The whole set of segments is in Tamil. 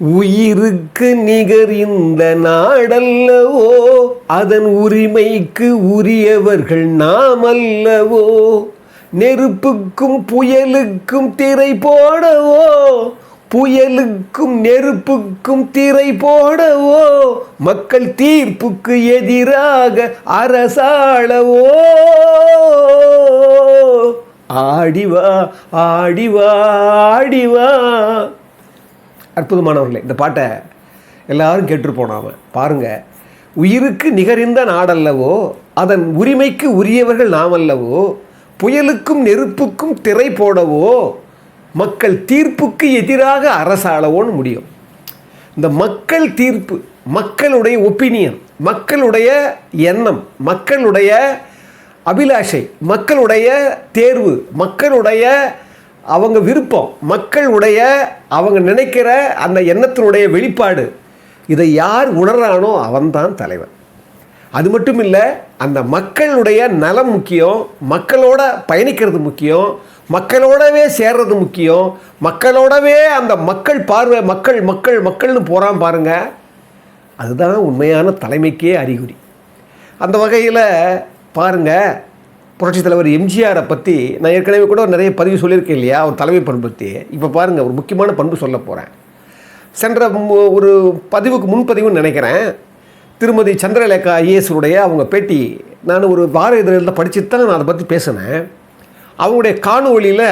உயிருக்கு நிகர் இந்த நாடல்லவோ அதன் உரிமைக்கு உரியவர்கள் நாம் அல்லவோ நெருப்புக்கும் புயலுக்கும் திரை போடவோ புயலுக்கும் நெருப்புக்கும் திரை போடவோ. மக்கள் தீர்ப்புக்கு எதிராக அரசாளவோ. ஆடிவா ஆடிவா ஆடிவா. அற்புதமானவர்களே இந்த பாட்டை எல்லாரும் கேட்டிருப்போம் நாம். பாருங்கள் உயிருக்கு நிகரிந்த நாடல்லவோ அதன் உரிமைக்கு உரியவர்கள் நாம் அல்லவோ புயலுக்கும் நெருப்புக்கும் திரை போடவோ மக்கள் தீர்ப்புக்கு எதிராக அரசாளவோன்னு முடியும். இந்த மக்கள் தீர்ப்பு மக்களுடைய ஒப்பீனியன் மக்களுடைய எண்ணம் மக்களுடைய அபிலாஷை மக்களுடைய தேர்வு மக்களுடைய அவங்க விருப்பம் மக்களுடைய அவங்க நினைக்கிற அந்த எண்ணத்தினுடைய வெளிப்பாடு. இதை யார் உணர்றானோ அவன்தான் தலைவன். அது மட்டும் இல்லை அந்த மக்களுடைய நலம் முக்கியம் மக்களோட பயணிக்கிறது முக்கியம் மக்களோடவே சேர்றது முக்கியம் மக்களோடவே அந்த மக்கள் பார்வை மக்கள் மக்கள் மக்கள்னு போகிறான் பாருங்க. அதுதான் உண்மையான தலைமைக்கே அறிகுறி. அந்த வகையில் பாருங்கள் புரட்சித் தலைவர் எம்ஜிஆரை பற்றி நான் ஏற்கனவே கூட நிறைய பதிவு சொல்லியிருக்கேன் இல்லையா? அவர் தலைமை பண்பு பற்றி இப்போ பாருங்கள் ஒரு முக்கியமான பண்பு சொல்ல போகிறேன் சென்ற ஒரு பதிவுக்கு முன்பதிவுன்னு நினைக்கிறேன். திருமதி சந்திரலேகா ஐஏஎஸ்னுடைய அவங்க பேட்டி. நான் ஒரு வார இதழில் படிச்சுட்டு தான் நான் அதை பற்றி பேசினேன். அவங்களுடைய காணொலியில்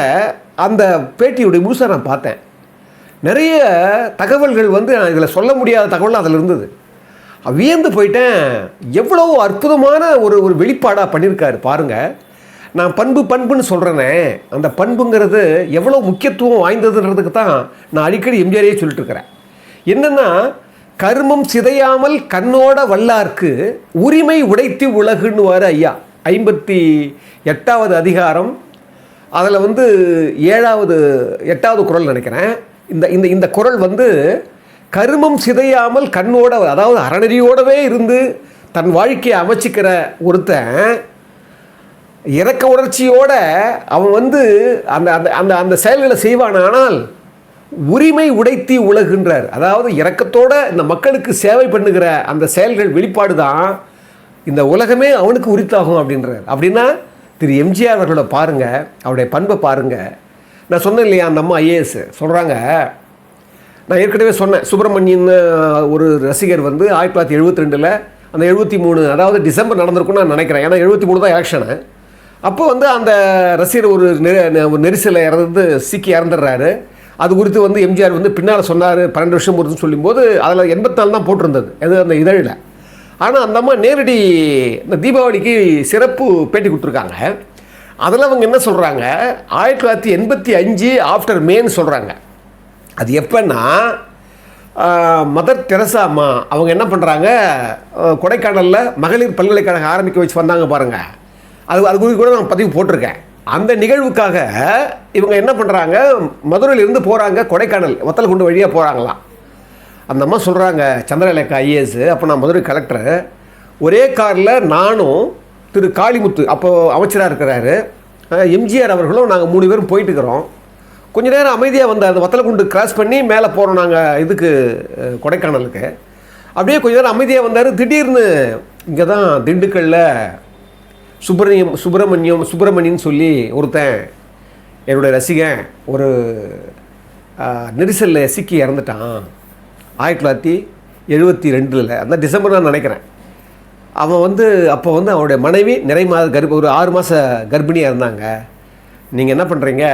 அந்த பேட்டியுடைய முழுசாக நான் பார்த்தேன். நிறைய தகவல்கள் வந்து இதில் சொல்ல முடியாத தகவல் அதில் இருந்தது. வியந்து போயிட்டேன். எவ்வளோ அற்புதமான ஒரு ஒரு வெளிப்பாடாக பண்ணியிருக்காரு பாருங்கள் நான் பண்பு பண்புன்னு சொல்கிறேனே அந்த பண்புங்கிறது எவ்வளோ முக்கியத்துவம் வாய்ந்ததுன்றதுக்கு தான் நான் அடிக்கடி எம்ஜிஆரையே சொல்லிட்டு இருக்கிறேன் என்னென்னா கர்மம் சிதையாமல் கண்ணோட வல்லார்க்கு உரிமை உடைத்து உலகுன்னுவார் ஐயா. ஐம்பத்தி எட்டாவது அதிகாரம். அதில் வந்து ஏழாவது எட்டாவது குரல் நினைக்கிறேன். இந்த இந்த இந்த குரல் வந்து கருமம் சிதையாமல் கண்ணோட அதாவது அறநெறியோடவே இருந்து தன் வாழ்க்கையை அமைச்சிக்கிற ஒருத்தன் இறக்க உணர்ச்சியோட அவன் வந்து அந்த அந்த அந்த அந்த செயல்களை செய்வான். ஆனால் உரிமை உடைத்தி உலகின்றார். அதாவது இறக்கத்தோட இந்த மக்களுக்கு சேவை பண்ணுகிற அந்த செயல்கள் வெளிப்பாடு தான் இந்த உலகமே அவனுக்கு உரித்தாகும் அப்படின்றார். அப்படின்னா திரு எம்ஜிஆர் அவர்களோட பாருங்கள் அவருடைய பண்பை பாருங்கள் நான் சொன்னேன் இல்லையா அந்த அம்மா ஐஏஎஸ் சொல்கிறாங்க நான் ஏற்கனவே சொன்னேன் சுப்பிரமணியன் ஒரு ரசிகர் வந்து ஆயிரத்தி தொள்ளாயிரத்தி எழுபத்தி ரெண்டில் அந்த எழுபத்தி மூணு அதாவது டிசம்பர் நடந்திருக்கும்னு நான் நினைக்கிறேன். ஏன்னா எழுபத்தி மூணு தான் எலெக்ஷனு அப்போ வந்து அந்த ரசிகர் ஒரு நெ- ஒரு நெரிசலில் இறந்து சிக்கி இறந்துடுறாரு. அது குறித்து வந்து எம்ஜிஆர் வந்து பின்னால் சொன்னார் பன்னெண்டு வருஷம் பொறுத்துன்னு சொல்லும்போது அதில் எண்பத்தி தான் போட்டிருந்தது அது அந்த இதழில். ஆனால் அந்த அம்மா நேரடி இந்த தீபாவளிக்கு சிறப்பு பேட்டி கொடுத்துருக்காங்க. அதில் அவங்க என்ன சொல்கிறாங்க ஆயிரத்தி தொள்ளாயிரத்தி எண்பத்தி அஞ்சு ஆஃப்டர் மேன்னு சொல்கிறாங்க அது எப்பன்னா மதர் தெரசா அம்மா அவங்க என்ன பண்ணுறாங்க கொடைக்கானலில் மகளிர் பல்கலைக்கழகம் ஆரம்பிக்க வச்சு வந்தாங்க பாருங்கள் அது அது குறித்து கூட நான் பதிவு போட்டிருக்கேன். அந்த நிகழ்வுக்காக இவங்க என்ன பண்ணுறாங்க மதுரையிலிருந்து போகிறாங்க கொடைக்கானல் வத்தலகுண்டு வழியாக போகிறாங்களாம் அந்த அம்மா சொல்கிறாங்க சந்திரலேகா ஐஏஎஸ் அப்போ நான் மதுரை கலெக்டர். ஒரே காரில் நானும் திரு காளிமுத்து அப்போது அமைச்சராக இருக்கிறாரு. எம்ஜிஆர் அவர்களும் நாங்கள் மூணு பேரும் போயிட்டு இருக்கிறோம். கொஞ்ச நேரம் அமைதியாக வந்தார் அந்த வத்தலை குண்டு கிராஸ் பண்ணி மேலே போகிறோம் நாங்கள் இதுக்கு கொடைக்கானலுக்கு. அப்படியே கொஞ்ச நேரம் அமைதியாக வந்தார். திடீர்னு இங்கே தான் திண்டுக்கல்லில் சுப்பிரமணியம் சுப்பிரமணியம் சுப்பிரமணியன் சொல்லி ஒருத்தன் என்னுடைய ரசிகன் ஒரு நெரிசலில் சிக்கி இறந்துட்டான். ஆயிரத்தி தொள்ளாயிரத்தி எழுபத்தி ரெண்டில் அந்த டிசம்பர் நான் நினைக்கிறேன். அவன் வந்து அப்போ வந்து அவனுடைய மனைவி நிறை மாத கர்ப்ப ஒரு ஆறு மாத கர்ப்பிணியாக இருந்தாங்க. நீங்கள் என்ன பண்ணுறீங்க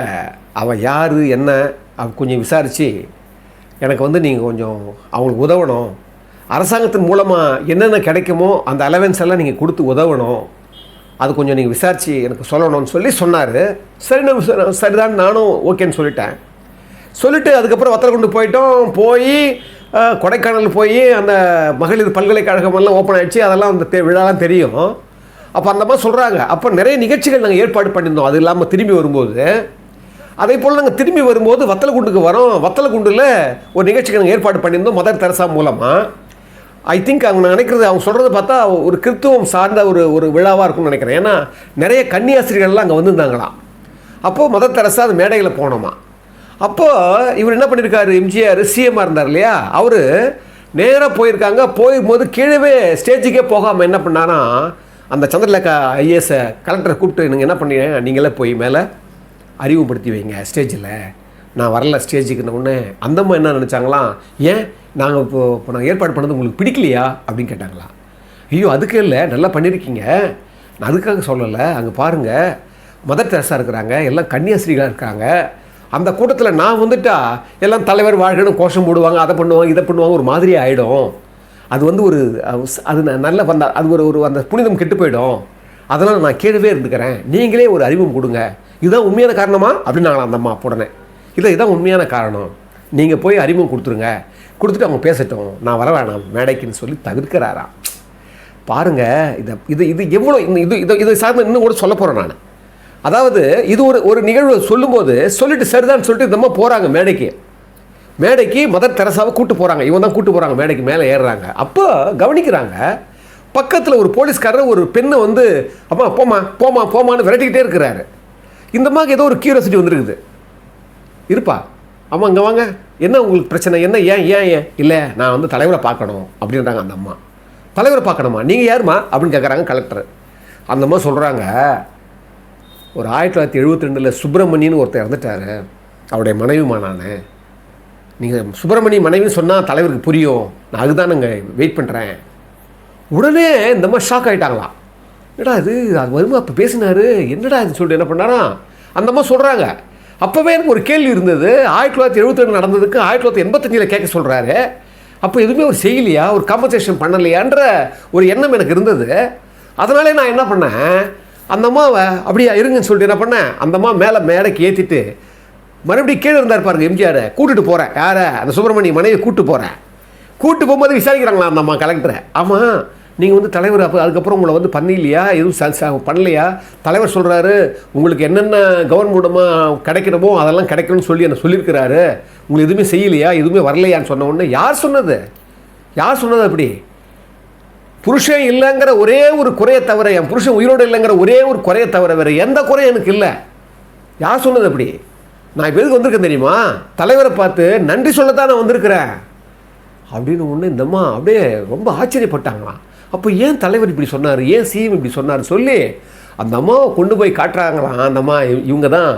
அவன் யார் என்ன அவ கொஞ்சம் விசாரித்து எனக்கு வந்து நீங்கள் கொஞ்சம் அவங்களுக்கு உதவணும். அரசாங்கத்தின் மூலமாக என்னென்ன கிடைக்குமோ அந்த அலவன்ஸ் எல்லாம் நீங்கள் கொடுத்து உதவணும். அது கொஞ்சம் நீங்கள் விசாரித்து எனக்கு சொல்லணும்னு சொல்லி சொன்னார். சரி நான் சரிதான் நானும் ஓகேன்னு சொல்லிட்டேன். சொல்லிவிட்டு அதுக்கப்புறம் வத்தலகுண்டு போயிட்டோம். போய் கொடைக்கானல் போய் அந்த மகளிர் பல்கலைக்கழகம் எல்லாம் ஓப்பன் ஆகிடுச்சு அதெல்லாம் அந்த தெ- விழாலாம் தெரியும். அப்போ அந்த மாதிரி சொல்கிறாங்க அப்போ நிறைய நிகழ்ச்சிகள் நாங்கள் ஏற்பாடு பண்ணியிருந்தோம். அது இல்லாமல் திரும்பி வரும்போது. அதே போல் நாங்கள் திரும்பி வரும்போது வத்தலகுண்டுக்கு வரோம். வத்தலகுண்டில் ஒரு நிகழ்ச்சிக்கு நாங்கள் ஏற்பாடு பண்ணியிருந்தோம் மதர் தெரசா மூலமாக ஐ திங்க் அவங்க நினைக்கிறது அவங்க சொல்கிறத பார்த்தா ஒரு கிறித்துவம் சார்ந்த ஒரு ஒரு விழாவாக இருக்கும்னு நினைக்கிறேன். ஏன்னா நிறைய கன்னியாசிரியர்கள்லாம் அங்கே வந்திருந்தாங்களாம். அப்போது மதர் தெரசா அந்த மேடையில் போனோமா. அப்போது இவர் என்ன பண்ணியிருக்காரு எம்ஜிஆர் சிஎம்மாக இருந்தார் இல்லையா? அவர் நேராக போயிருக்காங்க. போகும்போது கீழவே ஸ்டேஜுக்கே போகாமல் என்ன பண்ணானா அந்த சந்திரலேகா ஐஏஎஸை கலெக்டரை கூப்பிட்டு நீங்கள் என்ன பண்ணீங்க? நீங்களே போய் மேலே அறிவுப்படுத்தி வைங்க ஸ்டேஜில் நான் வரல ஸ்டேஜுக்கு உடனே. அந்தம்மா என்ன நினச்சாங்களாம் ஏன் நாங்கள் இப்போ இப்போ நாங்கள் ஏற்பாடு பண்ணது உங்களுக்கு பிடிக்கலையா? அப்படின்னு கேட்டாங்களாம் ஐயோ அதுக்கு இல்லை நல்லா பண்ணியிருக்கீங்க நான் அதுக்காக சொல்லலை. அங்கே பாருங்கள் மதர் தெரசா இருக்கிறாங்க எல்லாம் கன்னியாஸ்ரீகளாக இருக்காங்க. அந்த கூட்டத்தில் நான் வந்துட்டா எல்லாம் தலைவர் வாழ்கணும் கோஷம் போடுவாங்க அதை பண்ணுவாங்க இதை பண்ணுவாங்க ஒரு மாதிரி ஆகிடும் அது வந்து ஒரு அது ந- நல்ல வந்த அது ஒரு ஒரு அந்த புனிதம் கெட்டு போயிடும். அதெல்லாம் நான் கீழவே இருந்துக்கிறேன். நீங்களே ஒரு அறிவும் கொடுங்க. இதுதான் உண்மையான காரணமா? அப்படின்னாங்களாம் அந்த அம்மா உடனே இல்லை இதுதான் உண்மையான காரணம். நீங்கள் போய் அறிமுகம் கொடுத்துருங்க. கொடுத்துட்டு அவங்க பேசட்டும். நான் வர வேணாம். மேடைக்குன்னு சொல்லி தவிர்க்கிறாராம். பாருங்கள் இதை இது இது எவ்வளோ இந்த இது இதை இதை சார்ந்து இன்னும் கூட சொல்ல போகிறேன் நான். அதாவது இது ஒரு ஒரு நிகழ்வு சொல்லும்போது சொல்லிட்டு சரிதான்னு சொல்லிட்டு இந்த போகிறாங்க மேடைக்கு. மேடைக்கு மதர் தெரசாவை கூட்டு போகிறாங்க இவன் தான் கூட்டு போகிறாங்க மேடைக்கு மேலே ஏறுறாங்க. அப்போ கவனிக்கிறாங்க பக்கத்தில் ஒரு போலீஸ்காரர் ஒரு பெண்ணை வந்து அம்மா போமா போமா போமான்னு விரட்டிக்கிட்டே இருக்கிறாரு. இந்த மாதிரி ஏதோ ஒரு கியூரியாசிட்டி வந்துருக்குது. இருப்பா. அம்மா இங்கே வாங்க. என்ன உங்களுக்கு பிரச்சனை? என்ன ஏன் ஏன் ஏன்? இல்லை நான் வந்து தலைவரை பார்க்கணும் அப்படின்றாங்க அந்த அம்மா. தலைவரை பார்க்கணுமா? நீங்கள் யாருமா? அப்படின்னு கேட்குறாங்க கலெக்டர் அந்த அம்மா சொல்கிறாங்க ஒரு ஆயிரத்தி தொள்ளாயிரத்தி எழுபத்தி ரெண்டில் சுப்பிரமணியன்னு ஒருத்தர் இறந்துட்டாரு. அவருடைய மனைவிமா நான் நீங்கள் சுப்பிரமணிய மனைவின்னு சொன்னால் தலைவருக்கு புரியும். நான் அதுதான் நாங்கள் வெயிட் பண்ணுறேன் உடனே இந்த மாதிரி ஷாக் ஆகிட்டாங்களாம் என்னடா இது? அது வருமா அப்போ பேசினாரு. என்னடா இது சொல்லிட்டு என்ன பண்ணாரா அந்த மாதிரி சொல்கிறாங்க அப்போவே எனக்கு ஒரு கேள்வி இருந்தது. ஆயிரத்தி தொள்ளாயிரத்தி எழுபத்தி ரெண்டு நடந்ததுக்கு ஆயிரத்தி தொள்ளாயிரத்தி எண்பத்தஞ்சில் கேட்க சொல்கிறாரு அப்போ எதுவுமே ஒரு செய்யலையா? ஒரு காம்பன்சேஷன் பண்ணலையான்ற ஒரு எண்ணம் எனக்கு இருந்தது. அதனாலே நான் என்ன பண்ணேன்? அந்த அம்மாவை அப்படியா இருங்கன்னு சொல்லிட்டு என்ன பண்ணேன்? அந்த அம்மா மேலே மேடைக்கு ஏற்றிட்டு மறுபடியும் கீழே இருந்தார் பாருங்க எம்ஜிஆர். கூட்டிட்டு போகிறேன் யாரை? அந்த சுப்பிரமணிய மனைவி கூப்பிட்டு போகிறேன் கூட்டு போகும்போது விசாரிக்கிறாங்களா அந்த அம்மா கலெக்டரை ஆமாம் நீங்கள் வந்து தலைவர் அப்போ அதுக்கப்புறம் உங்களை வந்து பண்ணலையா எதுவும் பண்ணலையா? தலைவர் சொல்கிறாரு உங்களுக்கு என்னென்ன கவர்மெண்ட் மூலமாக கிடைக்கணுமோ அதெல்லாம் கிடைக்கணும்னு சொல்லி என்ன சொல்லியிருக்கிறாரு? உங்களுக்கு எதுவுமே செய்யலையா? எதுவுமே வரலையான்னு சொன்ன உடனே யார் சொன்னது? யார் சொன்னது அப்படி? புருஷன் இல்லைங்கிற ஒரே ஒரு குறையை தவிர என் புருஷன் உயிரோடு இல்லைங்கிற ஒரே ஒரு குறையை தவிர வேறு எந்த குறையும் எனக்கு இல்லை. யார் சொன்னது அப்படி? நான் இப்போ எதுக்கு வந்திருக்கேன் தெரியுமா? தலைவரை பார்த்து நன்றி சொல்லத்தான் நான் வந்திருக்கிறேன். அப்படின்னு ஒன்று இந்தம்மா அப்படியே ரொம்ப ஆச்சரியப்பட்டாங்களாம். அப்போ ஏன் தலைவர் இப்படி சொன்னார்? ஏன் சிஎம் இப்படி சொன்னார்? சொல்லி அந்த அம்மாவை கொண்டு போய் காட்டுறாங்களாம். அந்த அம்மா இவங்க தான்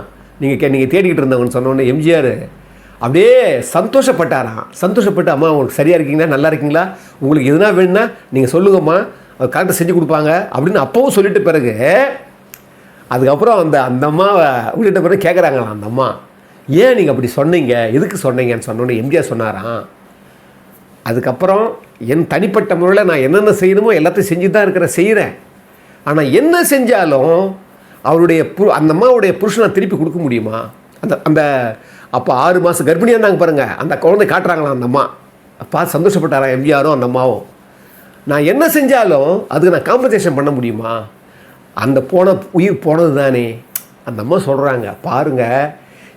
நீங்கள் கே நீங்கள் தேடிக்கிட்டு இருந்தவங்கன்னு சொன்னோன்னே எம்ஜிஆர் அப்படியே சந்தோஷப்பட்டாராம். சந்தோஷப்பட்டு அம்மா உங்களுக்கு சரியாக இருக்கீங்களா? நல்லா இருக்கீங்களா? உங்களுக்கு எதுனா வேணும்னா நீங்கள் சொல்லுங்கம்மா. கரெக்டாக செஞ்சு கொடுப்பாங்க. அப்படின்னு அப்பவும் சொல்லிட்டு பிறகு அதுக்கப்புறம் அந்த அந்த அம்மாவை விட்டுட்ட பிறகு கேட்குறாங்களாம் அந்த அம்மா. ஏன் நீங்கள் அப்படி சொன்னீங்க? எதுக்கு சொன்னீங்கன்னு சொன்னோன்னே எம்ஜிஆர் சொன்னாராம். அதுக்கப்புறம் என் தனிப்பட்ட முறையில் நான் என்னென்ன செய்யணுமோ எல்லாத்தையும் செஞ்சு தான் இருக்கிறேன் செய்கிறேன் ஆனால் என்ன செஞ்சாலும் அவருடைய பு அந்த அம்மாவுடைய புருஷனை திருப்பி கொடுக்க முடியுமா? அந்த அந்த அப்போ ஆறு மாதம் கர்ப்பிணியாக இருந்தாங்க பாருங்கள் அந்த குழந்தை காட்டுறாங்களாம் அந்த அம்மா? அப்பா சந்தோஷப்பட்டாரா எம்ஜிஆரும் அந்த அம்மாவும்? நான் என்ன செஞ்சாலும் அதுக்கு நான் காம்பன்சேஷன் பண்ண முடியுமா? அந்த போன உயிர் போனது தானே அந்த அம்மா சொல்கிறாங்க பாருங்கள்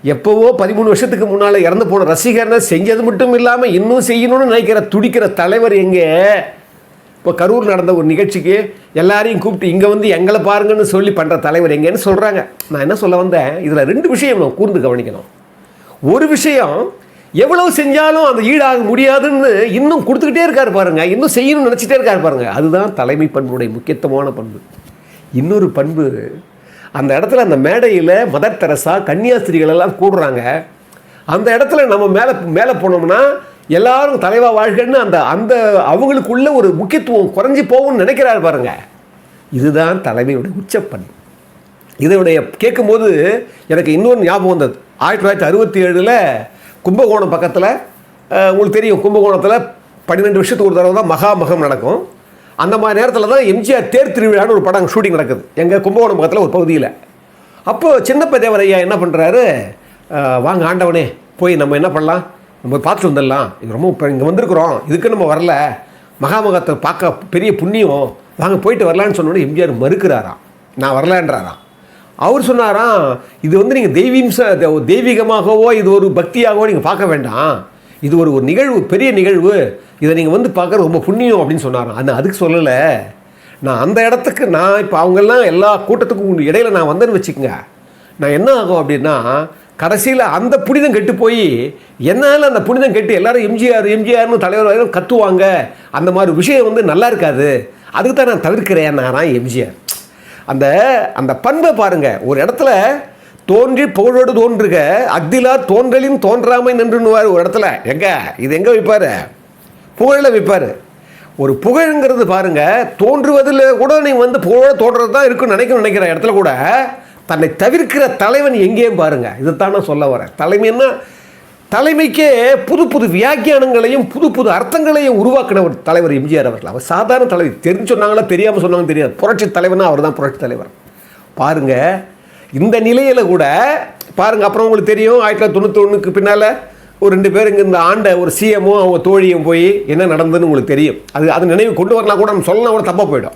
எப்போவோ பதிமூணு வருஷத்துக்கு முன்னால் இறந்து போன ரசிகர்னா செஞ்சது மட்டும் இல்லாமல் இன்னும் செய்யணும்னு நினைக்கிற துடிக்கிற தலைவர் எங்கே? இப்போ கரூர் நடந்த ஒரு நிகழ்ச்சிக்கு எல்லாரையும் கூப்பிட்டு இங்கே வந்து எங்களை பாருங்கன்னு சொல்லி பண்ணுற தலைவர் எங்கேன்னு சொல்கிறாங்க நான் என்ன சொல்ல வந்தேன்? இதில் ரெண்டு விஷயம் நம்ம கூர்ந்து கவனிக்கணும். ஒரு விஷயம் எவ்வளவு செஞ்சாலும் அந்த ஈடாக முடியாதுன்னு இன்னும் கொடுத்துக்கிட்டே இருக்காரு பாருங்க. இன்னும் செய்யணும்னு நினச்சிட்டே இருக்காரு பாருங்க. அதுதான் தலைமை பண்புடைய முக்கியத்துவமான பண்பு. இன்னொரு பண்பு அந்த இடத்துல அந்த மேடையில் மதர் தெரசா கன்னியாஸ்திரிகள் எல்லாம் கூடுறாங்க. அந்த இடத்துல நம்ம மேலே மேலே போனோம்னா எல்லாரும் தலைவா வாழ்கன்னு அந்த அந்த அவங்களுக்குள்ள ஒரு முக்கியத்துவம் குறைஞ்சி போகும்னு நினைக்கிறாரு பாருங்க. இதுதான் தலைமையுடைய உச்சப்பணி. இதனுடைய கேட்கும்போது எனக்கு இன்னொன்று ஞாபகம் வந்தது. ஆயிரத்தி தொள்ளாயிரத்தி அறுபத்தி ஏழில் கும்பகோணம் பக்கத்தில் உங்களுக்கு தெரியும் கும்பகோணத்தில் பன்னிரெண்டு வருஷத்துக்கு ஒரு தடவை தான் மகாமகம் நடக்கும். அந்த மாதிரி நேரத்தில் தான் எம்ஜிஆர் தேர் திருவிழான்னு ஒரு படம் ஷூட்டிங் நடக்குது. எங்கள் கும்பகோணம் பக்கத்தில் ஒரு பகுதியில். அப்போது சின்னப்ப தேவர் ஐயா என்ன பண்ணுறாரு வாங்க ஆண்டவனே போய் நம்ம என்ன பண்ணலாம்? நம்ம பார்த்துட்டு வந்துடலாம். இது ரொம்ப இப்போ இங்கே வந்திருக்கிறோம். இதுக்கு நம்ம வரல. மகாமகத்தை பார்க்க பெரிய புண்ணியம். வாங்க போயிட்டு வரலான்னு சொன்னோன்னே எம்ஜிஆர் மறுக்கிறாராம். நான் வரலான்றாராம். அவர் சொன்னாராம் இது வந்து நீங்கள் தெய்வீம்ச தெய்வீகமாகவோ இது ஒரு பக்தியாகவோ நீங்கள் பார்க்க வேண்டாம். இது ஒரு ஒரு நிகழ்வு பெரிய நிகழ்வு. இதை நீங்கள் வந்து பார்க்குற ரொம்ப புண்ணியம் அப்படின்னு சொன்னாராம். ஆனால் அதுக்கு சொல்லலை. நான் அந்த இடத்துக்கு நான் இப்போ அவங்கெல்லாம் எல்லா கூட்டத்துக்கும் இடையில நான் வந்தேன்னு வச்சுக்கோங்க. நான் என்ன ஆகும் அப்படின்னா கடைசியில் அந்த புனிதம் கெட்டு போய் என்னால் அந்த புனிதம் கெட்டு எல்லாரும் எம்ஜிஆர் எம்ஜிஆர்னு தலைவர் வரைக்கும் கத்துவாங்க. அந்த மாதிரி விஷயம் வந்து நல்லா இருக்காது. அதுக்கு தான் நான் தவிர்க்கிறேன் நான் எம்ஜிஆர். அந்த அந்த பண்பை பாருங்கள் ஒரு இடத்துல தோன்றி புகழோடு தோன்றுக. அக்திலா தோன்றலின் தோன்றாமை நின்றுன்னுவார் ஒரு இடத்துல. எங்க? இது எங்கே வைப்பார்? புகழில் வைப்பார். ஒரு புகழுங்கிறது பாருங்க தோன்றுவதில் கூட நீ வந்து புகழோட தோன்றது தான் இருக்குன்னு நினைக்கணும் நினைக்கிற இடத்துல கூட தன்னை தவிர்க்கிற தலைவன் எங்கேயும் பாருங்க. இதுதான் நான் சொல்ல வரேன். தலைமைன்னா தலைமைக்கே புது புது வியாக்கியானங்களையும் புது புது அர்த்தங்களையும் உருவாக்கின ஒரு தலைவர் எம்ஜிஆர் அவர்கள். அவர் சாதாரண தலைவர் தெரிஞ்சு சொன்னாங்களா தெரியாமல் சொன்னாங்க தெரியாது. புரட்சி தலைவர்னா அவர் தான் புரட்சி தலைவர். பாருங்கள் இந்த நிலையில் கூட பாருங்க அப்புறம் உங்களுக்கு தெரியும் ஆயிரத்தி தொள்ளாயிரத்தி தொண்ணூத்தொன்னுக்கு பின்னால் ஒரு ரெண்டு பேர் இங்கே இந்த ஆண்ட ஒரு சிஎம்மும் அவங்க தோழியும் போய் என்ன நடந்ததுன்னு உங்களுக்கு தெரியும். அது அது நினைவு கொண்டு வரலாம் கூட நம்ம சொல்லலாம் கூட தப்பாக போயிடும்.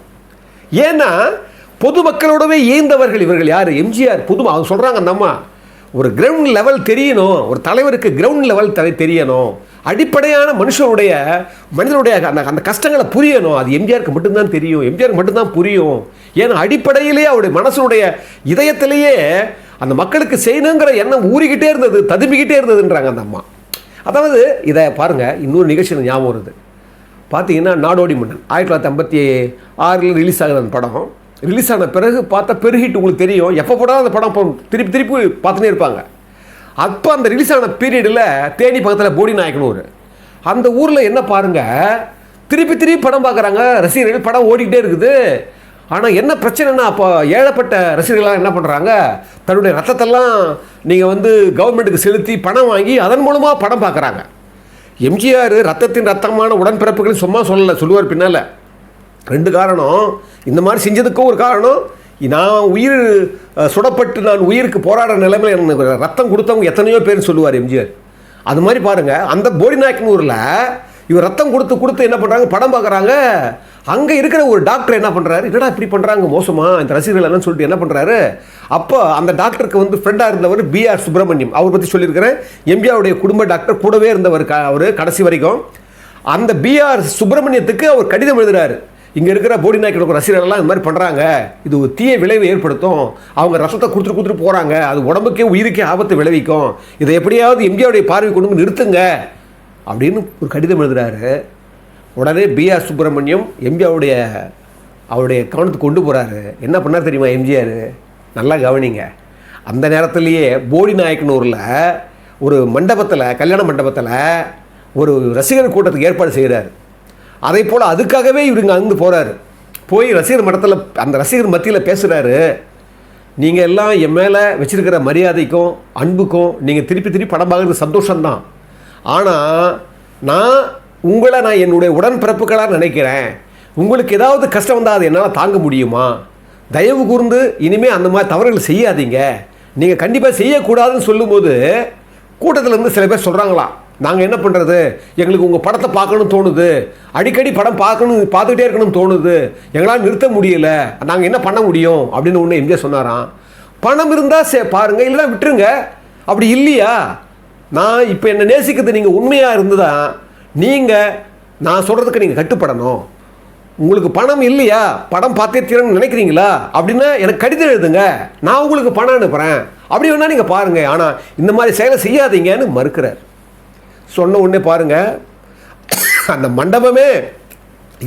ஏன்னா பொதுமக்களோடவே இயந்தவர்கள் இவர்கள் யார்? எம்ஜிஆர் பொது அவங்க சொல்கிறாங்க அந்த அம்மா ஒரு கிரவுண்ட் லெவல் தெரியணும். ஒரு தலைவருக்கு கிரவுண்ட் லெவல் தலை தெரியணும். அடிப்படையான மனுஷனுடைய மனிதனுடைய அந்த அந்த கஷ்டங்களை புரியணும். அது எம்ஜிஆருக்கு மட்டும்தான் தெரியும். எம்ஜிஆருக்கு மட்டும்தான் புரியும். ஏன்னா அடிப்படையிலேயே அவருடைய மனசனுடைய இதயத்திலேயே அந்த மக்களுக்கு செய்யணுங்கிற எண்ணம் ஊறிக்கிட்டே இருந்தது ததும்பிக்கிட்டே இருந்ததுன்றாங்க அந்த அம்மா. அதாவது இதை பாருங்கள் இன்னொரு நிகழ்ச்சியில் ஞாபகம் வருது. பார்த்தீங்கன்னா நாடோடி மன்னன். ஆயிரத்தி தொள்ளாயிரத்தி ஐம்பத்தி ஆறில் ரிலீஸ் ஆகிற அந்த படம். ரிலீஸ் ஆன பிறகு பார்த்தா பெருகிட்டு உங்களுக்கு தெரியும். எப்போ போட்டாலும் அந்த படம் திருப்பி திருப்பி பார்த்துனே இருப்பாங்க. அப்போ அந்த ரிலீஸ் ஆன பீரியடில் தேனி பக்கத்தில் போடி நாயக்கனூர் அந்த ஊரில் என்ன பாருங்கள் திருப்பி திருப்பி படம் பார்க்குறாங்க ரசிகர்கள் படம் ஓடிக்கிட்டே இருக்குது. ஆனால் என்ன பிரச்சனைனா அப்போ ஏழப்பட்ட ரசிகர்களாக என்ன பண்ணுறாங்க தன்னுடைய ரத்தத்தெல்லாம் நீங்கள் வந்து கவர்மெண்ட்டுக்கு செலுத்தி பணம் வாங்கி அதன் மூலமாக படம் பார்க்குறாங்க எம்ஜிஆர் ரத்தத்தின் ரத்தமான உடன்பிறப்புகள் சும்மா சொல்லலை சொல்லுவார் பின்னால். ரெண்டு காரணம் இந்த மாதிரி செஞ்சதுக்கும் ஒரு காரணம் நான் உயிர் சுடப்பட்டு நான் உயிருக்கு போராடுற நிலைமையில் எனக்கு ரத்தம் கொடுத்தவங்க எத்தனையோ பேர் சொல்லுவார் எம்ஜிஆர். அது மாதிரி பாருங்கள் அந்த போடிநாயக்கனூரில் இவர் ரத்தம் கொடுத்து கொடுத்து என்ன பண்ணுறாங்க படம் பார்க்குறாங்க. அங்கே இருக்கிற ஒரு டாக்டர் என்ன பண்ணுறாரு என்னடா இப்படி பண்ணுறாங்க மோசமாக இந்த ரசிகர்கள் என்னன்னு சொல்லிட்டு என்ன பண்ணுறாரு அப்போ அந்த டாக்டருக்கு வந்து ஃப்ரெண்டாக இருந்தவர் பிஆர் சுப்பிரமணியம். அவர் பற்றி சொல்லியிருக்கிறேன். எம்ஜிஆருடைய குடும்ப டாக்டர் கூடவே இருந்தவர் க அவர் கடைசி வரைக்கும். அந்த பிஆர் சுப்பிரமணியத்துக்கு அவர் கடிதம் எழுதுறாரு. இங்கே இருக்கிற போடி நாய்க்கு ரசிகர்கள்லாம் இந்த மாதிரி பண்ணுறாங்க இது ஒரு தீய விளைவை ஏற்படுத்தும். அவங்க ரசத்தை கொடுத்துட்டு கொடுத்துட்டு போகிறாங்க அது உடம்புக்கே உயிருக்கே ஆபத்தை விளைவிக்கும். இதை எப்படியாவது எம்ஜிஆருடைய பார்வை கொண்டு நிறுத்துங்க. அப்படின்னு ஒரு கடிதம் எழுதுகிறாரு உடனே பிஆர் சுப்பிரமணியம் எம்ஜிஆருடைய அவருடைய கவனத்துக்கு கொண்டு போகிறாரு என்ன பண்ணார் தெரியுமா எம்ஜிஆர்? நல்லா கவனிங்க. அந்த நேரத்துலேயே போடி நாயக்கனூரில் ஒரு மண்டபத்தில் கல்யாண மண்டபத்தில் ஒரு ரசிகர் கூட்டத்துக்கு ஏற்பாடு செய்கிறார் அதே போல் அதுக்காகவே இவருங்க அங்கே போகிறாரு போய் ரசிகர் மட்டத்தில் அந்த ரசிகர் மத்தியில் பேசுகிறாரு நீங்கள் எல்லாம் என் மேலே வச்சுருக்கிற மரியாதைக்கும் அன்புக்கும் நீங்கள் திருப்பி திருப்பி படம் பார்க்குறது சந்தோஷம்தான். ஆனால் நான் உங்களை நான் என்னுடைய உடன்பிறப்புகளாக நினைக்கிறேன். உங்களுக்கு ஏதாவது கஷ்டம் வந்தால் அது என்னால் தாங்க முடியுமா? தயவு கூர்ந்து இனிமேல் அந்த மாதிரி தவறுகள் செய்யாதீங்க. நீங்கள் கண்டிப்பாக செய்யக்கூடாதுன்னு சொல்லும்போது கூட்டத்தில் இருந்து சில பேர் சொல்கிறாங்களாம் நாங்கள் என்ன பண்ணுறது எங்களுக்கு உங்கள் படத்தை பார்க்கணும்னு தோணுது. அடிக்கடி படம் பார்க்கணும் பார்த்துக்கிட்டே இருக்கணும்னு தோணுது. எங்களால் நிறுத்த முடியல. நாங்கள் என்ன பண்ண முடியும்? அப்படின்னு ஒன்று எம்ஜிஆர் சொன்னாராம். பணம் இருந்தால் சே பாருங்கள் இல்லைன்னா விட்டுருங்க. அப்படி இல்லையா? நான் இப்போ என்னை நேசிக்கிறது நீங்கள் உண்மையாக இருந்ததா? நீங்கள் நான் சொல்கிறதுக்கு நீங்கள் கட்டுப்படணும். உங்களுக்கு பணம் இல்லையா? படம் பார்த்தே தீரணும்னு நினைக்கிறீங்களா? அப்படின்னா எனக்கு கடிதம் எழுதுங்க. நான் உங்களுக்கு பணம் அனுப்புகிறேன் அப்படி வேணால் நீங்கள் பாருங்கள் ஆனால் இந்த மாதிரி செயலை செய்யாதீங்கன்னு மறுக்கிறார். சொன்ன உடனே பாருங்க. அந்த மண்டபமே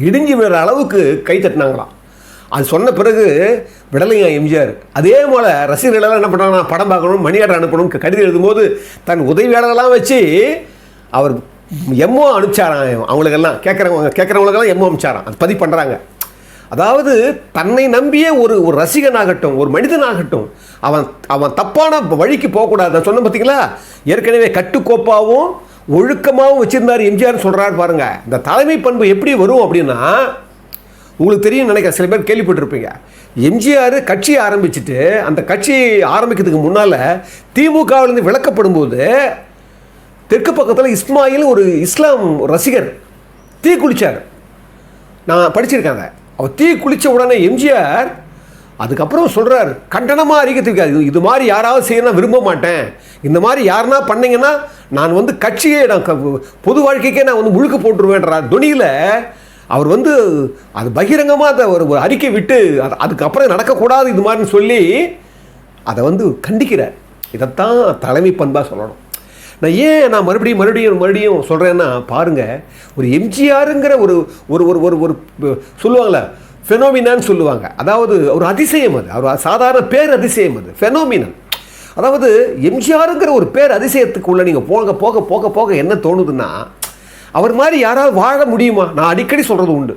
இடிஞ்சு விடுற அளவுக்கு கை தட்டினாங்களாம். அது சொன்ன பிறகு விடலையா எம்ஜிஆர். அதே போல் ரசிகர்களெல்லாம் என்ன பண்ணுறாங்கன்னா படம் பார்க்கணும் மணியாட்டம் அனுப்பணும் கடிதம் எழுதும்போது தன் உதவியாளர்கள்லாம் வச்சு அவர் எம்ஓ அனுப்பிச்சாராம் அவங்களுக்கெல்லாம் கேட்குறவங்க கேட்குறவங்களுக்கெல்லாம் எம்ஓ அனுப்பிச்சாராம். அது பதிவு பண்ணுறாங்க அதாவது தன்னை நம்பிய ஒரு ஒரு ரசிகனாகட்டும் ஒரு மனிதனாகட்டும் அவன் அவன் தப்பான வழிக்கு போகக்கூடாது. நான் சொன்ன பார்த்தீங்களா ஏற்கனவே கட்டுக்கோப்பாகவும் ஒழுக்கமாகவும் வச்சுருந்தார் எம்ஜிஆர் சொல்கிறாரு பாருங்கள் இந்த தலைமை பண்பு எப்படி வரும் அப்படின்னா உங்களுக்கு தெரியும் நினைக்கிறேன் சில பேர் கேள்விப்பட்டிருப்பீங்க. எம்ஜிஆர் கட்சி ஆரம்பிச்சுட்டு அந்த கட்சி ஆரம்பிக்கிறதுக்கு முன்னால் திமுகவிலேருந்து விளக்கப்படும்போது தெற்கு பக்கத்தில் இஸ்மாயில் ஒரு இஸ்லாம் ரசிகர் தீ குளித்தார் நான் படிச்சிருக்காங்க அவர் தீ குளித்த உடனே எம்ஜிஆர் அதுக்கப்புறம் சொல்கிறார் கண்டனமாக அறிக்கிறதுக்கு இது இது மாதிரி யாராவது செய்யணும் விரும்ப மாட்டேன். இந்த மாதிரி யாருன்னா பண்ணிங்கன்னா நான் வந்து கட்சியே நான் க- பொது வாழ்க்கைக்கே நான் வந்து முழுக்க போட்டுருவேன்றார். துணியில் அவர் வந்து அது பகிரங்கமாக அதை ஒரு ஒரு அறிக்கை விட்டு அது அதுக்கப்புறம் நடக்கக்கூடாது இது மாதிரின்னு சொல்லி அதை வந்து கண்டிக்கிறார். இதைத்தான் தலைமை பண்பாக சொல்லணும். நான் ஏன் நான் மறுபடியும் மறுபடியும் மறுபடியும் சொல்கிறேன்னா பாருங்கள் ஒரு எம்ஜிஆருங்கிற ஒரு ஒரு ஒரு ஒரு ஒரு சொல்லுவாங்களே ஃபெனோமினான்னு சொல்லுவாங்க. அதாவது ஒரு அதிசயம் அது. ஒரு சாதாரண பேர் அதிசயம் அது. ஃபெனோமினன் அதாவது எம்ஜிஆருங்கிற ஒரு பேர் அதிசயத்துக்குள்ளே நீங்கள் போக போக போக போக என்ன தோணுதுன்னா அவர் மாதிரி யாராவது வாழ முடியுமா? நான் அடிக்கடி சொல்கிறது உண்டு.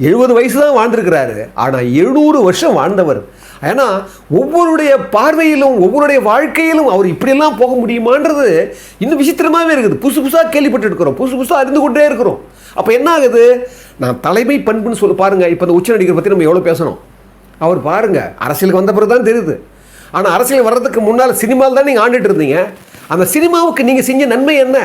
எழுபது வயசு தான் வாழ்ந்திருக்கிறாரு. ஆனால் எழுநூறு வருஷம் வாழ்ந்தவர். ஏன்னா ஒவ்வொருடைய பார்வையிலும் ஒவ்வொருடைய வாழ்க்கையிலும் அவர் இப்படியெல்லாம் போக முடியுமான்றது இன்னும் விசித்திரமாகவே இருக்குது. புதுசு புதுசாக கேள்விப்பட்டு இருக்கிறோம் புதுசு புதுசாக அறிந்து கொண்டே இருக்கிறோம். அப்போ என்ன ஆகுது? நான் தலைமை பண்புன்னு சொல்லி பாருங்கள் இப்போ இந்த உச்ச நடிகர் பற்றி நம்ம எவ்வளோ பேசணும்? அவர் பாருங்கள் அரசியலுக்கு வந்த பிறகு தான் தெரியுது. ஆனால் அரசியல் வர்றதுக்கு முன்னால் சினிமாவில் தான் நீங்கள் ஆண்டுட்டு இருந்தீங்க. அந்த சினிமாவுக்கு நீங்கள் செஞ்ச நன்மை என்ன?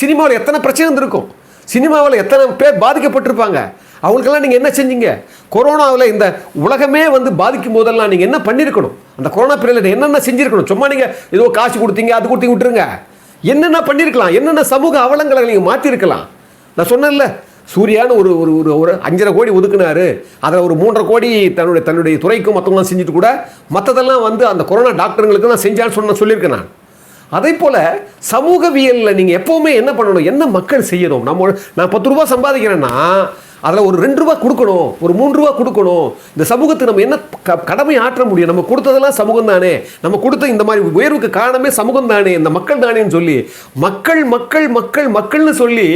சினிமாவில் எத்தனை பிரச்சனை இருந்திருக்கும் சினிமாவில் எத்தனை பேர் பாதிக்கப்பட்டிருப்பாங்க? அவங்களுக்கெல்லாம் நீங்கள் என்ன செஞ்சீங்க? கொரோனாவில் இந்த உலகமே வந்து பாதிக்கும் போதெல்லாம் நீங்கள் என்ன பண்ணியிருக்கணும் அந்த கொரோனா பீரியடில் என்னென்ன செஞ்சுருக்கணும்? சும்மா நீங்கள் ஏதோ காசு கொடுத்தீங்க அது கொடுத்தீங்க விட்டுருங்க. என்னென்ன பண்ணியிருக்கலாம் என்னென்ன சமூக அவலங்களை நீங்கள் மாற்றிருக்கலாம் நான் சொன்னேன்ல சூர்யான்னு ஒரு ஒரு ஒரு ஒரு அஞ்சரை கோடி ஒதுக்குனாரு. அதில் ஒரு மூன்றரை கோடி தன்னுடைய தன்னுடைய துறைக்கும் மற்றவங்களாம் செஞ்சுட்டு கூட மற்றதெல்லாம் வந்து அந்த கொரோனா டாக்டருங்களுக்கு நான் செஞ்சான்னு சொன்ன சொல்லியிருக்கேன் நான். அதே போல் சமூகவியலில் நீங்கள் எப்போவுமே என்ன பண்ணணும் என்ன மக்கள் செய்யணும்? நம்ம நான் பத்து ரூபா சம்பாதிக்கிறேன்னா அதில் ஒரு ரெண்டு ரூபா கொடுக்கணும் ஒரு மூன்று ரூபா கொடுக்கணும். இந்த சமூகத்துக்கு நம்ம என்ன க கடமை ஆற்ற முடியும்? நம்ம கொடுத்ததெல்லாம் சமூகம் தானே நம்ம கொடுத்த இந்த மாதிரி உயர்வுக்கு காரணமே சமூகம் தானே இந்த மக்கள் தானேன்னு சொல்லி மக்கள் மக்கள் மக்கள் மக்கள்னு சொல்லி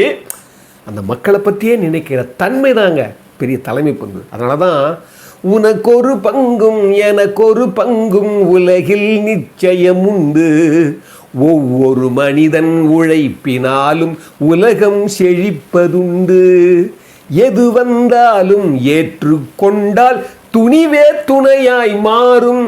அந்த மக்களை பற்றியே நினைக்கிற தன்மை தாங்க பெரிய தலைமை பண்பு அதனால தான் உனக்கொரு பங்கும் எனக்கொரு பங்கும் உலகில் நிச்சயம் உண்டு ஒவ்வொரு மனிதன் உழைப்பினாலும் உலகம் செழிப்பதுண்டு. எது வந்தாலும் ஏற்றுக்கொண்டால் துணிவே துணையாய் மாறும்.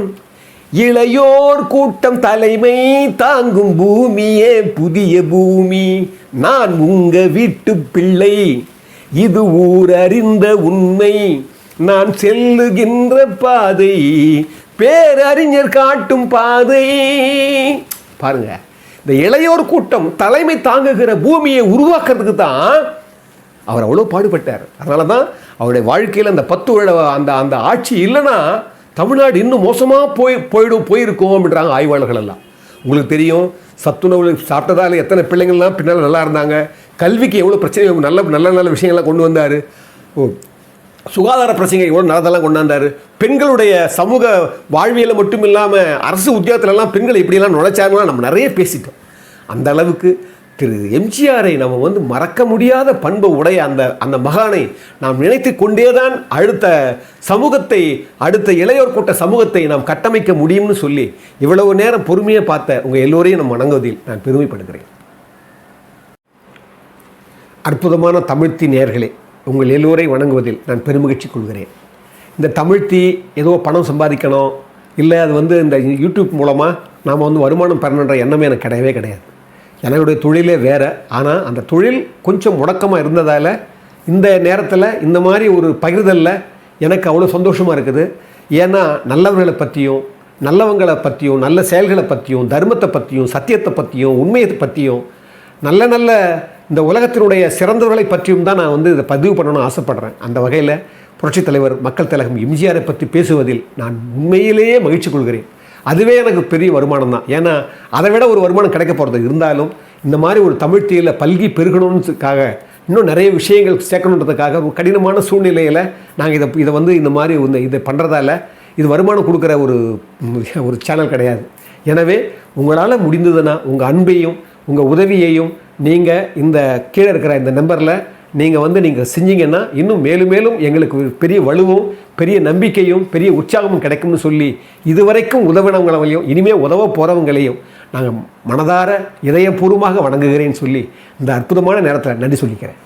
இளையோர் கூட்டம் தலைமை தாங்கும் பூமியே புதிய பூமி? நான் உங்க வீட்டு பிள்ளை. இது ஊர் அறிந்த உண்மை. நான் செல்லுகின்ற பாதை பேரறிஞர் காட்டும் பாதை. பாருங்க இந்த இளையோர் கூட்டம் தலைமை தாங்குகிற பூமியை உருவாக்குறதுக்கு தான் அவர் அவ்வளோ பாடுபட்டார். அதனால தான் அவருடைய வாழ்க்கையில் அந்த பத்து வருட அந்த அந்த ஆட்சி இல்லைன்னா தமிழ்நாடு இன்னும் மோசமாக போய் போயிடும் போயிருக்கோம் அப்படின்றாங்க ஆய்வாளர்கள் எல்லாம். உங்களுக்கு தெரியும் சத்துணவு சாப்பிட்டதால் எத்தனை பிள்ளைங்கள்லாம் பின்னால் நல்லா இருந்தாங்க. கல்விக்கு எவ்வளோ பிரச்சனை நல்ல நல்ல நல்ல விஷயங்கள்லாம் கொண்டு வந்தார். ஓ சுகாதார பிரச்சனைகள் எவ்வளோ நல்லதெல்லாம் கொண்டாந்தார் பெண்களுடைய சமூக வாழ்வியலை மட்டும் இல்லாமல் அரசு உத்தியோகத்திலலாம் பெண்களை இப்படியெல்லாம் நுழைச்சாங்கன்னா நம்ம நிறைய பேசிட்டோம். அந்த அளவுக்கு திரு எம்ஜிஆரை நம்ம வந்து மறக்க முடியாத பண்பு உடைய அந்த அந்த மகானை நாம் நினைத்து கொண்டே தான் அடுத்த சமூகத்தை அடுத்த இளையோர் கூட்ட சமூகத்தை நாம் கட்டமைக்க முடியும்னு சொல்லி இவ்வளவு நேரம் பொறுமையாக பார்த்த உங்கள் எல்லோரையும் நம்ம வணங்குவதில் நான் பெருமைப்படுகிறேன். அற்புதமான தமிழ்த்தி நேர்களே உங்கள் எல்லோரை வணங்குவதில் நான் பெருமகிழ்ச்சி கொள்கிறேன். இந்த தமிழ்த்தி ஏதோ பணம் சம்பாதிக்கணும் இல்லை அது வந்து இந்த யூடியூப் மூலமாக நாம் வந்து வருமானம் பெறணுன்ற எண்ணமே எனக்கு கிடையவே கிடையாது. எனக்குடைய தொழிலே வேறு. ஆனால் அந்த தொழில் கொஞ்சம் முடக்கமாக இருந்ததால் இந்த நேரத்தில் இந்த மாதிரி ஒரு பகிர்தலில் எனக்கு அவ்வளோ சந்தோஷமாக இருக்குது. ஏன்னா நல்லவர்களை பற்றியும் நல்லவங்களை பற்றியும் நல்ல செயல்களை பற்றியும் தர்மத்தை பற்றியும் சத்தியத்தை பற்றியும் உண்மையை பற்றியும் நல்ல நல்ல இந்த உலகத்தினுடைய சிறந்தவர்களை பற்றியும் தான் நான் வந்து இதை பதிவு பண்ணணும்னு ஆசைப்பட்றேன். அந்த வகையில் புரட்சித் தலைவர் மக்கள் தலைகம் எம்ஜிஆரை பற்றி பேசுவதில் நான் உண்மையிலேயே மகிழ்ச்சி கொள்கிறேன். அதுவே எனக்கு பெரிய வருமானம் தான் ஏன்னா அதை விட ஒரு வருமானம் கிடைக்க போகிறது இருந்தாலும் இந்த மாதிரி ஒரு தமிழ்த்தியில் பல்கி பெருகணுன்றதுக்காக இன்னும் நிறைய விஷயங்கள் சேர்க்கணுன்றதுக்காக ஒரு கடினமான சூழ்நிலையில் நாங்கள் இதை இதை வந்து இந்த மாதிரி இந்த இதை பண்ணுறதால இது வருமானம் கொடுக்குற ஒரு ஒரு சேனல் கிடையாது. எனவே உங்களால் முடிந்ததுன்னா உங்கள் அன்பையும் உங்கள் உதவியையும் நீங்கள் இந்த கீழே இருக்கிற இந்த நம்பரில் நீங்கள் வந்து நீங்கள் செஞ்சீங்கன்னா இன்னும் மேலும் மேலும் எங்களுக்கு பெரிய வலுவும் பெரிய நம்பிக்கையும் பெரிய உற்சாகமும் கிடைக்கும்னு சொல்லி இதுவரைக்கும் உதவினவங்களையும் இனிமேல் உதவ போகிறவங்களையும் நாங்கள் மனதார இதயபூர்வமாக வணங்குகிறேன்னு சொல்லி இந்த அற்புதமான நேரத்தில் நன்றி சொல்லிக்கிறேன்.